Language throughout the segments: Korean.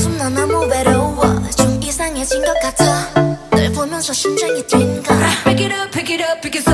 요즘 난 너무 외로워. 좀 이상해진 것 같아. 널 보면서 심장이 뛴 거야 Pick it up, pick it up, pick it up.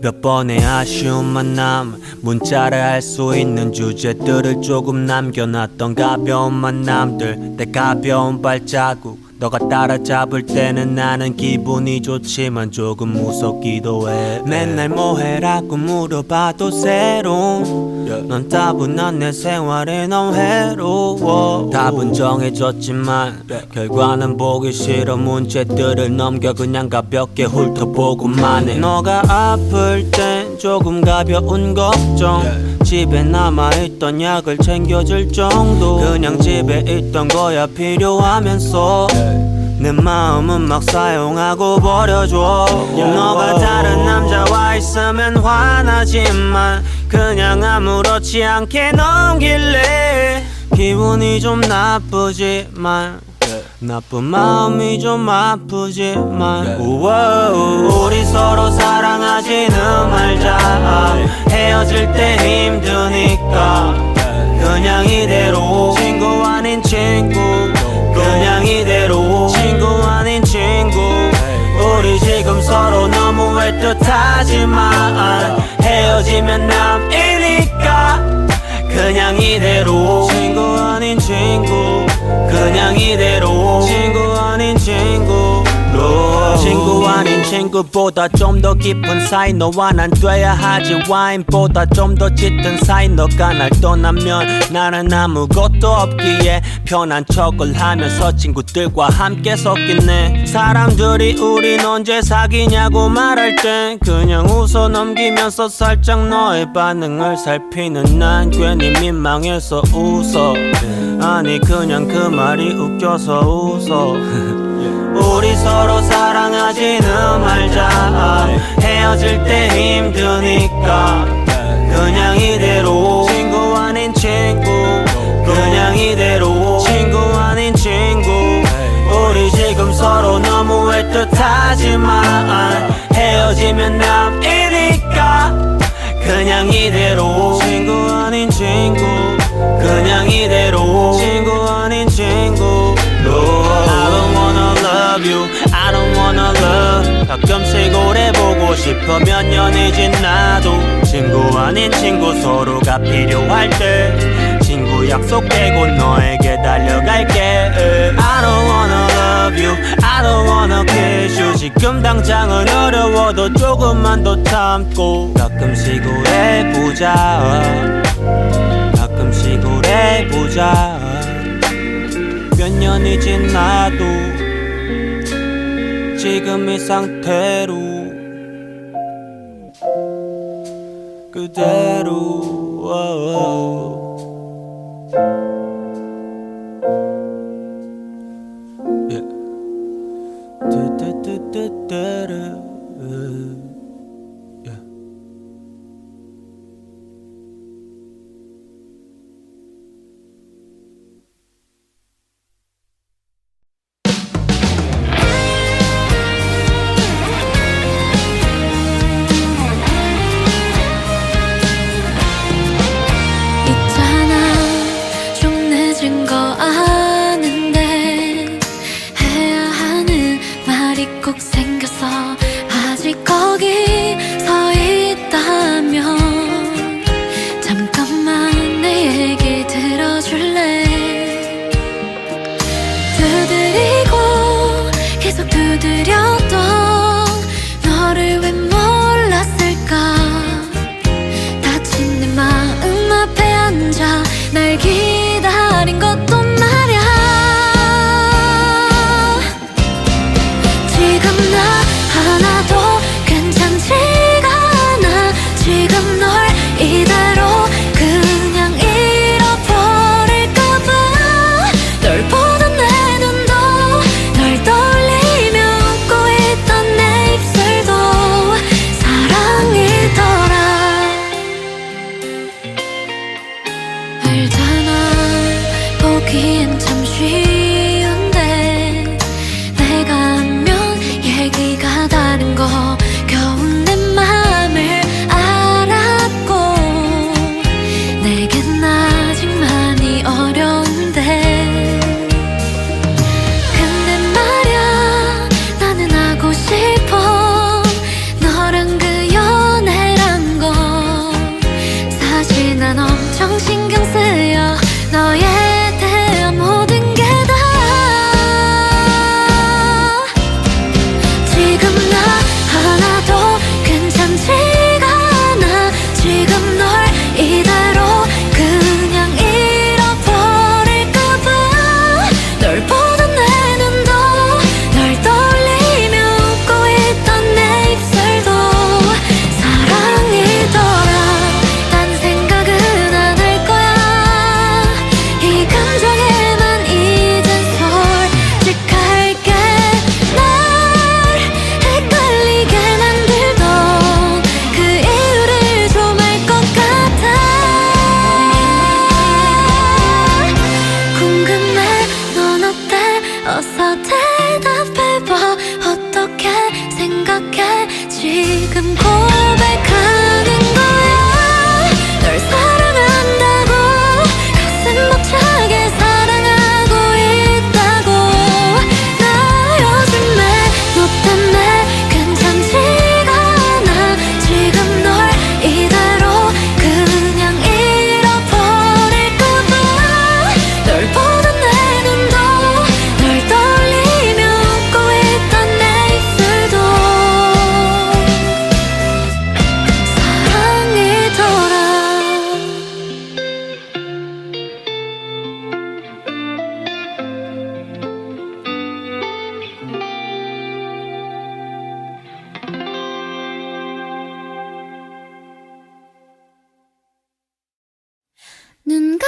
몇 번의 아쉬운 만남 문자를 할 수 있는 주제들을 조금 남겨놨던 가벼운 만남들 내 가벼운 발자국. 너가 따라잡을 때는 나는 기분이 좋지만 조금 무섭기도 해. 맨날 뭐해라고 물어봐도 새로운 넌 따분한 내 생활에 너무 해로워. 답은 정해졌지만 결과는 보기 싫어. 문제들을 넘겨 그냥 가볍게 훑어보고만 해. 너가 아플 땐 조금 가벼운 걱정. 집에 남아있던 약을 챙겨줄 정도. 그냥 집에 있던 거야 필요하면서. 내 마음은 막 사용하고 버려줘. 너가 다른 남자와 있으면 화나지만 그냥 아무렇지 않게 넘길래. 기분이 좀 나쁘지만 나쁜 마음이 좀 아프지만. 우와, 우리 서로 사랑하지는 말자. 헤어질 때 힘드니까. 그냥 이대로. 친구 아닌 친구. 그냥 이대로. 친구 아닌 친구. 우리 지금 서로 너무 애틋하지만. 헤어지면 남이니까. 그냥 이대로. 친구 아닌 친구 그냥 이대로. 친구 아닌 친구 친구 아닌 친구보다 좀 더 깊은 사이 너와 난 돼야 하지. 와인보다 좀 더 짙은 사이 너가 날 떠나면 나는 아무것도 없기에 편한 척을 하면서 친구들과 함께 섰겠네. 사람들이 우린 언제 사귀냐고 말할 땐 그냥 웃어 넘기면서 살짝 너의 반응을 살피는 난 괜히 민망해서 웃어. 아니 그냥 그 말이 웃겨서 웃어 서로 사랑하지는 말자. 헤어질 때 힘드니까 그냥 이대로. 친구 아닌 친구 그냥 이대로. 친구 아닌 친구 우리 지금 서로 너무 애틋하지만 헤어지면 남이니까 그냥 이대로. 친구 아닌 친구 그냥 이대로 가끔씩 오래 보고 싶어 몇 년이 지나도 친구 아닌 친구 서로가 필요할 때 친구 약속 깨고 너에게 달려갈게. I don't wanna love you. I don't wanna kiss you. 지금 당장은 어려워도 조금만 더 참고 가끔씩 오래 보자. 가끔씩 오래 보자. 몇 년이 지나도 지금 이 상태로 그대로 말이 꼭 생겨서 아직 거기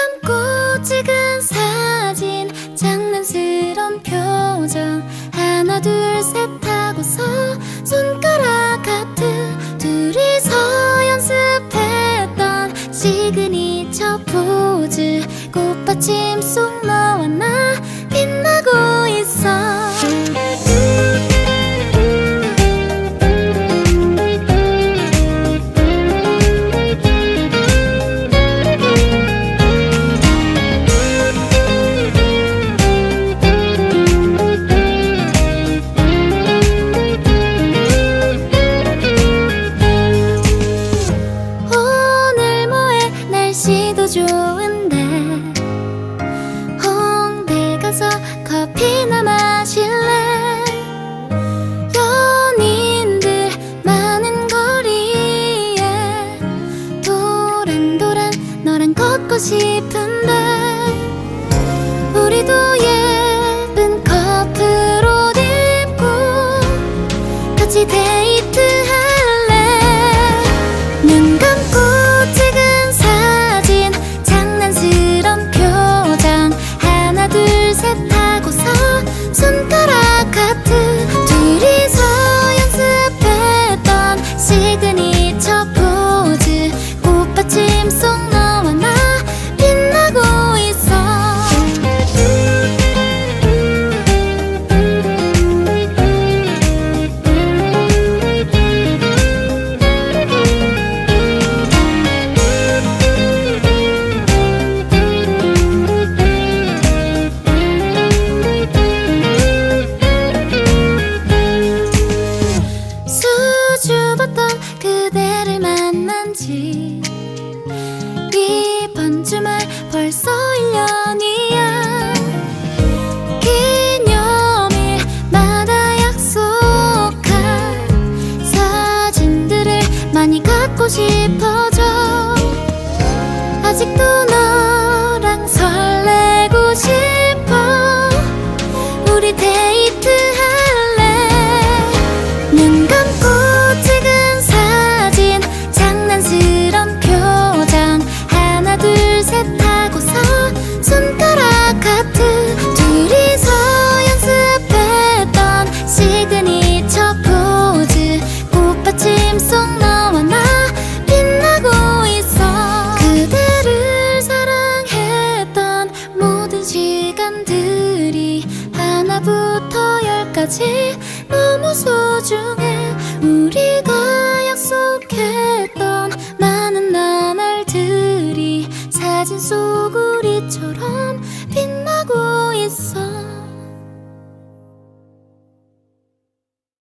참고 찍은 사진 장난스런 표정. 하나 둘 셋 하고서 손가락 하트. 둘이서 연습했던 시그니처 포즈. 꽃받침 속 너와 나 빛나고 있어. she